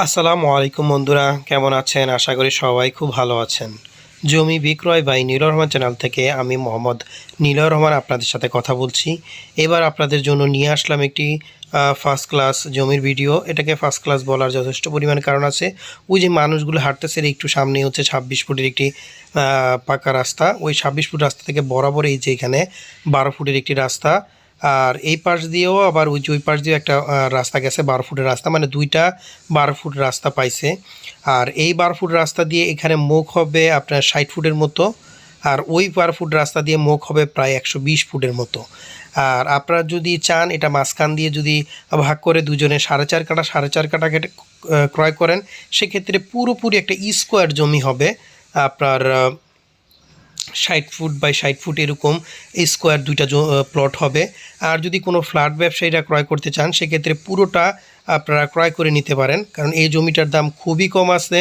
আসসালামু আলাইকুম বন্ধুরা, কেমন আছেন? আশা করি সবাই খুব ভালো আছেন। জমি বিক্রয় বাই নীলর রহমান চ্যানেল থেকে আমি মোহাম্মদ নীলর রহমান আপনাদের সাথে কথা বলছি। এবার আপনাদের জন্য নিয়ে আসলাম একটি ফার্স্ট ক্লাস জমির ভিডিও এটাকে ফার্স্ট ক্লাস বলার যথেষ্ট পরিমাণ কারণ আছে। ওই যে মানুষগুলো হাঁটতেছে একটু সামনে হচ্ছে ছাব্বিশ ফুটের একটি পাকা রাস্তা। ওই ছাব্বিশ ফুট রাস্তা থেকে বরাবর এই যে এখানে বারো ফুটের একটি রাস্তা। আর এই পাশ দিয়েও আবার ওই যে ওই পাশ দিয়েও একটা রাস্তা গেছে, বারো ফুটের রাস্তা মানে দুইটা বারো ফুট রাস্তা পাইছে। আর এই বারো ফুট রাস্তা দিয়ে এখানে মুখ হবে আপনার ষাট ফুটের মতো, আর ওই বারো ফুট রাস্তা দিয়ে মুখ হবে প্রায় একশো বিশ ফুটের মতো। আর আপনারা যদি চান, এটা মাঝখান দিয়ে যদি ভাগ করে দুজনে সাড়ে চার কাটা, সাড়ে চার কাটা কেটে ক্রয় করেন, সেক্ষেত্রে পুরোপুরি একটা স্কোয়ার জমি হবে। আপনার ষাট ফুট বাই ষাট ফুট এরকম স্কোয়ার দুইটা প্লট হবে। আর যদি কোনো ফ্ল্যাট ব্যবসায়ীরা ক্রয় করতে চান, সেক্ষেত্রে পুরোটা আপনারা ক্রয় করে নিতে পারেন। কারণ এই জমিটার দাম খুবই কম আছে।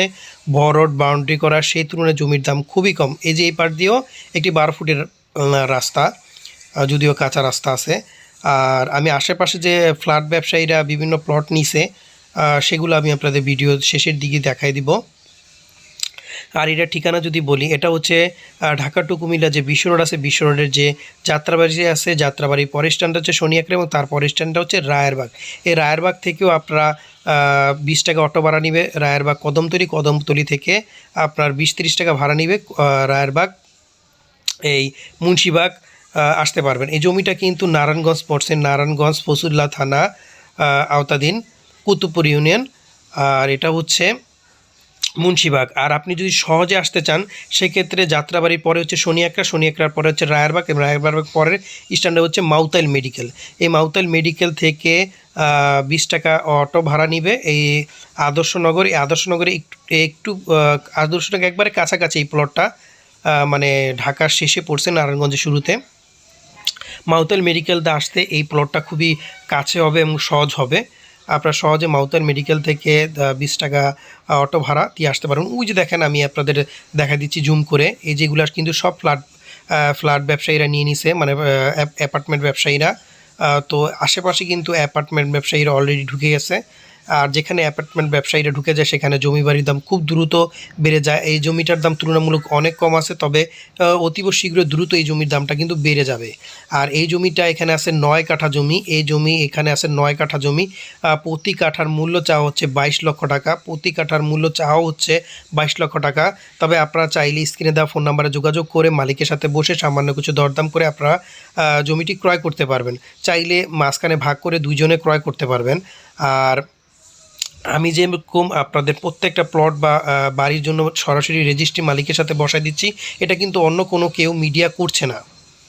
বড় বাউন্ডারি করা, সেই তুলনায় জমির দাম খুবই কম। এই যে এই পার দিয়েও একটি বারো ফুটের রাস্তা যদিও কাঁচা রাস্তা আছে। আর আমি আশেপাশে যে ফ্ল্যাট ব্যবসায়ীরা বিভিন্ন প্লট নিছে সেগুলো আমি আপনাদের ভিডিও শেষের দিকে দেখাই দিব। আর এটার ঠিকানা যদি বলি, এটা হচ্ছে ঢাকা টু কুমিল্লা যে বিশ্ব রোড আছে বিশ্ব রোডের যে যাত্রাবাড়ি যে আছে যাত্রাবাড়ি পরের স্ট্যান্ডটা হচ্ছে শনিয়াকড়া এবং তার পরের স্ট্যান্ডটা হচ্ছে রায়েরবাগ। এই রায়েরবাগ থেকেও আপনারা বিশ টাকা অটো ভাড়া নিবে, রায়েরবাগ কদমতলি কদমতলি থেকে আপনার বিশ তিরিশ টাকা ভাড়া নিবে রায়েরবাগ, এই মুন্সিবাগ আসতে পারবেন। এই জমিটা কিন্তু নারায়ণগঞ্জ পড়ছে নারায়ণগঞ্জ ফসুল্লা থানা আওতাধীন, কুতুবপুর ইউনিয়ন। আর এটা হচ্ছে মুন্সিবাগ। আর আপনি যদি সহজে আসতে চান, সেক্ষেত্রে যাত্রাবাড়ির পরে হচ্ছে শনিয়াকড়া শনিয়াকড়ার পরে হচ্ছে রায়েরবাগ এবং রায়েরবাগ পরের স্ট্যান্ডে হচ্ছে মাউতাইল মেডিকেল। এই মাউতাইল মেডিকেল থেকে বিশ টাকা অটো ভাড়া নিবে এই আদর্শনগর। এই আদর্শনগরে একটু একটু আদর্শনগর একবারে কাছাকাছি এই প্লটটা মানে ঢাকার শেষে পড়ছে নারায়ণগঞ্জের শুরুতে। মাউতাল মেডিকেলতে আসতে এই প্লটটা খুবই কাছে হবে এবং সহজ হবে। আপনারা সহজে মাউতার মেডিকেল থেকে বিশ টাকা অটো ভাড়া দিয়ে আসতে পারেন ওই যে দেখেন, আমি আপনাদের দেখা দিচ্ছি জুম করে। এই যেগুলো কিন্তু সব ফ্ল্যাট ফ্ল্যাট ব্যবসায়ীরা নিয়ে নিছে মানে অ্যাপার্টমেন্ট ব্যবসায়ীরা। তো আশেপাশে কিন্তু অ্যাপার্টমেন্ট ব্যবসায়ীরা অলরেডি ঢুকে গেছে। আর যেখানে অ্যাপার্টমেন্ট ব্যবসায়ীরা ঢুকে যায়, সেখানে জমি বাড়ির দাম খুব দ্রুত বেড়ে যায়। এই জমিটার দাম তুলনামূলক অনেক কম আছে, তবে অতীব শীঘ্র দ্রুত এই জমির দামটা কিন্তু বেড়ে যাবে। আর এই জমিটা এখানে আছে নয় কাঠা জমি। এই জমি এখানে আছে নয় কাঠা জমি। প্রতি কাঠার মূল্য চাওয়া হচ্ছে বাইশ লক্ষ টাকা। প্রতি কাঠার মূল্য চাওয়া হচ্ছে বাইশ লক্ষ টাকা। তবে আপনারা চাইলে স্ক্রিনে দেওয়া ফোন নাম্বারে যোগাযোগ করে মালিকের সাথে বসে সামান্য কিছু দরদাম করে আপনারা জমিটি ক্রয় করতে পারবেন। চাইলে মাঝখানে ভাগ করে দুইজনে ক্রয় করতে পারবেন। আর আমি যেরকম আপনাদের প্রত্যেকটা প্লট বা বাড়ির জন্য সরাসরি রেজিস্ট্রি মালিকের সাথে বসায় দিচ্ছি, এটা কিন্তু অন্য কোনো কেউ মিডিয়া করছে না।